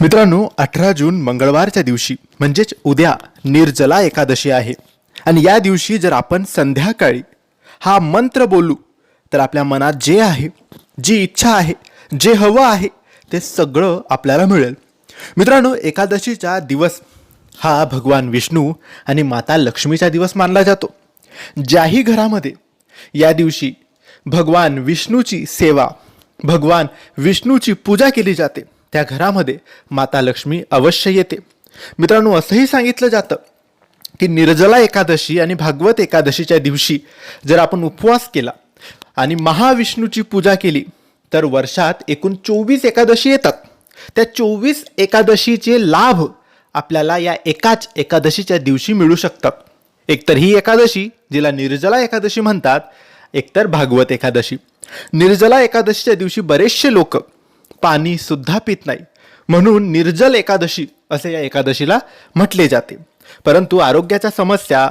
मित्रांनो अठरा जून मंगळवारच्या दिवशी म्हणजेच उद्या निर्जला एकादशी आहे. आणि या दिवशी जर आपण संध्याकाळी हा मंत्र बोलू तर आपल्या मनात जे आहे जी इच्छा आहे जे हवं आहे ते सगळं आपल्याला मिळेल. मित्रांनो एकादशीचा दिवस हा भगवान विष्णू आणि माता लक्ष्मीचा दिवस मानला जातो. ज्याही घरामध्ये या दिवशी भगवान विष्णूची सेवा भगवान विष्णूची पूजा केली जाते त्या घरामध्ये माता लक्ष्मी अवश्य येते. मित्रांनो असंही सांगितलं जातं की निर्जला एकादशी आणि भागवत एकादशीच्या दिवशी जर आपण उपवास केला आणि महाविष्णूची पूजा केली तर वर्षात एकूण चोवीस एकादशी येतात. त्या चोवीस एकादशीचे लाभ आपल्याला या एकाच एकादशीच्या दिवशी मिळू शकतात. एकतर ही एकादशी जिला निर्जला एकादशी म्हणतात एकतर भागवत एकादशी. निर्जला एकादशीच्या दिवशी बरेचसे लोक पाणी सुद्धा पित नाही. म्हणून निर्जल एकादशी असे या एकादशीला म्हटले जाते. परंतु आरोग्याच्या समस्या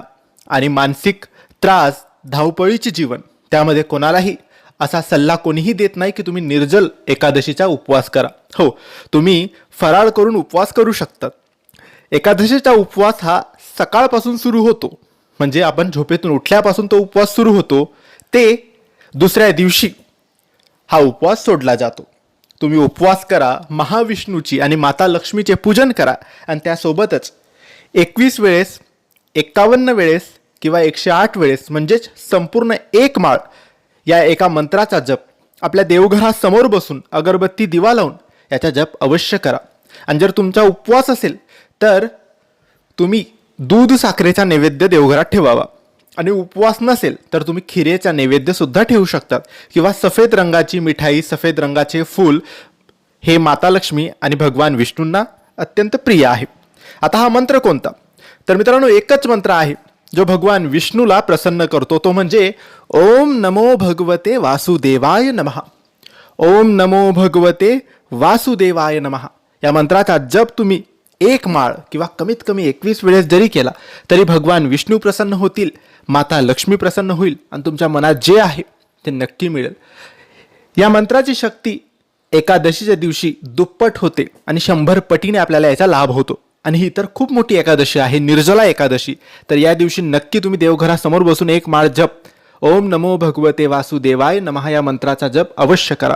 आणि मानसिक त्रास धावपळीचे जीवन त्यामध्ये कोणालाही असा सल्ला कोणीही देत नाही की तुम्ही निर्जल एकादशीचा उपवास करा. हो तुम्ही फराळ करून उपवास करू शकतात एकादशीचा उपवास हा सकाळपासून सुरू होतो. म्हणजे आपण झोपेतून उठल्यापासून तो उपवास सुरू होतो. ते दुसऱ्या दिवशी हा उपवास सोडला जातो. तुम्ही उपवास करा महाविष्णूची आणि माता लक्ष्मीचे पूजन करा आणि त्यासोबतच एकवीस वेळेस एक्कावन्न वेळेस किंवा एकशे आठ वेळेस म्हणजेच संपूर्ण एक माळ या एका मंत्राचा जप आपल्या देवघरासमोर बसून अगरबत्ती दिवा लावून याचा जप अवश्य करा. आणि जर तुमचा उपवास असेल तर तुम्ही दूध साखरेचा नैवेद्य देवघरात ठेवावा. आणि उपवास नसेल तर तुम्ही खिरेचा नैवेद्य सुद्धा ठेवू शकतात. किंवा सफेद रंगाची मिठाई सफेद रंगाचे फूल हे माता लक्ष्मी आणि भगवान विष्णूंना अत्यंत प्रिय आहे. आता हा मंत्र कोणता? तर मित्रांनो एकच मंत्र आहे जो भगवान विष्णूला प्रसन्न करतो. तो म्हणजे ओम नमो भगवते वासुदेवाय नमः. ओम नमो भगवते वासुदेवाय नमः. या मंत्राचा जप तुम्ही एक माळ किंवा कमीत कमी एकवीस वेळेस जरी केला तरी भगवान विष्णू प्रसन्न होतील माता लक्ष्मी प्रसन्न होईल आणि तुमच्या मनात जे आहे ते नक्की मिळेल. या मंत्राची शक्ती एकादशीच्या दिवशी दुप्पट होते आणि शंभर पटीने आपल्याला याचा लाभ होतो. आणि ही तर खूप मोठी एकादशी आहे निर्जला एकादशी. तर या दिवशी नक्की तुम्ही देवघरासमोर बसून एक माळ जप. ओम नमो भगवते वासुदेवाय नमः या मंत्राचा जप अवश्य करा.